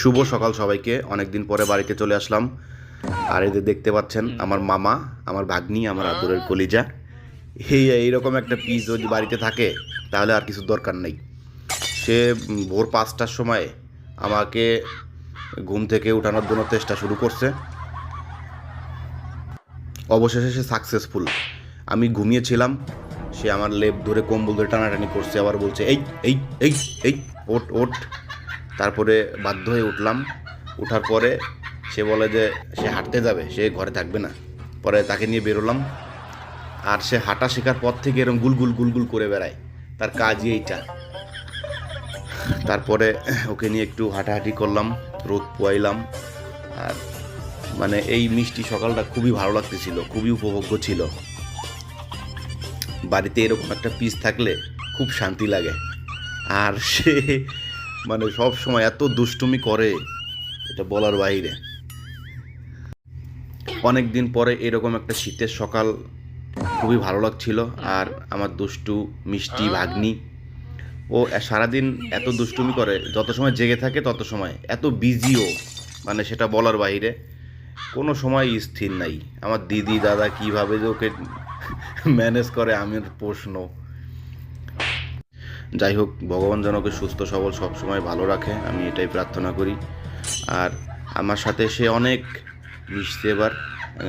শুভ সকাল সবাইকে। অনেকদিন পরে বাড়িতে চলে আসলাম। আর এদের দেখতে পাচ্ছেন আমার মামা আমার ভাগ্নি আমার আদরের কলিজা। এই এইরকম একটা পিস যদি বাড়িতে থাকে তাহলে আর কিছু দরকার নেই। সে ভোর পাঁচটার সময় আমাকে ঘুম থেকে উঠানোর জন্য চেষ্টা শুরু করছে। অবশেষে সে সাকসেসফুল আমি ঘুমিয়েছিলাম। সে আমার লেপ ধরে কম্বল ধরে টানাটানি করছে। আবার বলছে এই এই এই এই ওট ওট তারপরে বাধ্য হয়ে উঠলাম। উঠার পরে সে বলে যে, সে হাঁটতে যাবে, সে ঘরে থাকবে না। পরে তাকে নিয়ে বেরোলাম। আর সে হাঁটা শেখার পর থেকে এরকম গুলগুল গুলগুল করে বেড়ায়। তার কাজই এইটা। তারপরে ওকে নিয়ে একটু হাঁটাহাঁটি করলাম, রোদ পোয়াইলাম। আর মানে এই মিষ্টি সকালটা খুবই ভালো লাগতেছিল, খুবই উপভোগ্য ছিল। বাড়িতে এরকম একটা পিস থাকলে খুব শান্তি লাগে। আর সে মানে সব সময় এত দুষ্টুমি করে, এটা বলার বাইরে। অনেক দিন পরে এরকম একটা শীতের সকাল খুবই ভালো লাগছিল, আর আমার দুষ্টু মিষ্টি ভাগ্নি, ও সারাদিন এত দুষ্টুমি করে, যত সময় জেগে থাকে তত সময়, এত বিজিও মানে সেটা বলার বাইরে। কোনো সময় স্থির নাই। আমার দিদি, দাদা কীভাবে যে ওকে ম্যানেজ করে, আমির প্রশ্ন। যাই হোক, ভগবান যেন ওকে সুস্থ, সবল, সবসময় ভালো রাখে, আমি এটাই প্রার্থনা করি। আর আমার সাথে সে অনেক মিশছে এবার।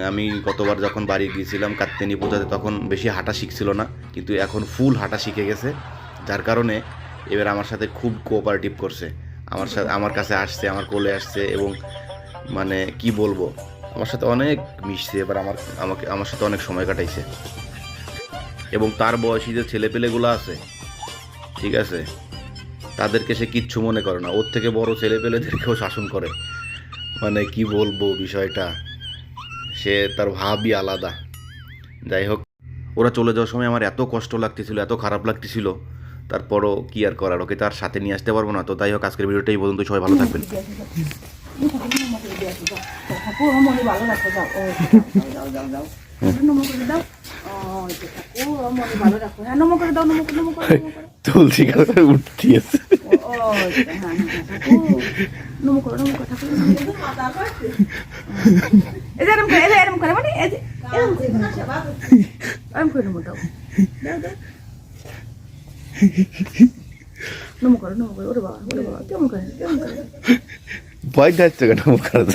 আমি গতবার যখন বাড়ি গিয়েছিলাম কাত্তেনি পূজাতে, তখন বেশি হাঁটা শিখছিল না, কিন্তু এখন ফুল হাঁটা শিখে গেছে। যার কারণে এবার আমার সাথে খুব কোঅপারেটিভ করছে। আমার সাথে, আমার কাছে আসছে, আমার কোলে আসছে এবং মানে কি বলব, আমার সাথে অনেক মিশছে এবার আমার, আমাকে, আমার সাথে অনেক সময় কাটাইছে। এবং তার বয়সী যে ছেলেপেলেগুলো আছে ঠিক আছে? তাদেরকে সে কিচ্ছু মনে করে না। ওর থেকে বড় ছেলেপেলেদেরকেও শাসন করে। মানে কি বলব বিষয়টা? সে তার ভাবই আলাদা। যাই হোক ওরা চলে যাওয়ার সময় আমার এত কষ্ট লাগতেছিল এত খারাপ লাগতেছিল। তারপরও কি আর করার? ওকে তার সাথে নিয়ে আসতে পারব না। তো যাই হোক আজকের ভিডিওটাই পর্যন্ত সবাই ভালো থাকবেন। ভালো যাও। যাও যাও করে করে করে করে। তুলসী গাছে উঠতেছে ও হ্যাঁ হ্যাঁ ঠাকুর নমো করে নমো করে ঠাকুর। এই যে এরম করে এই যে এরম করে মানে এই যে এরম করে এরম করে নমো দাও। দাও দাও। নমো করো নমো করো ওরে বাবা ওরে বাবা কেমন করে কেমন করে? ভয় যাচ্ছে কেন? মুখ খারাপ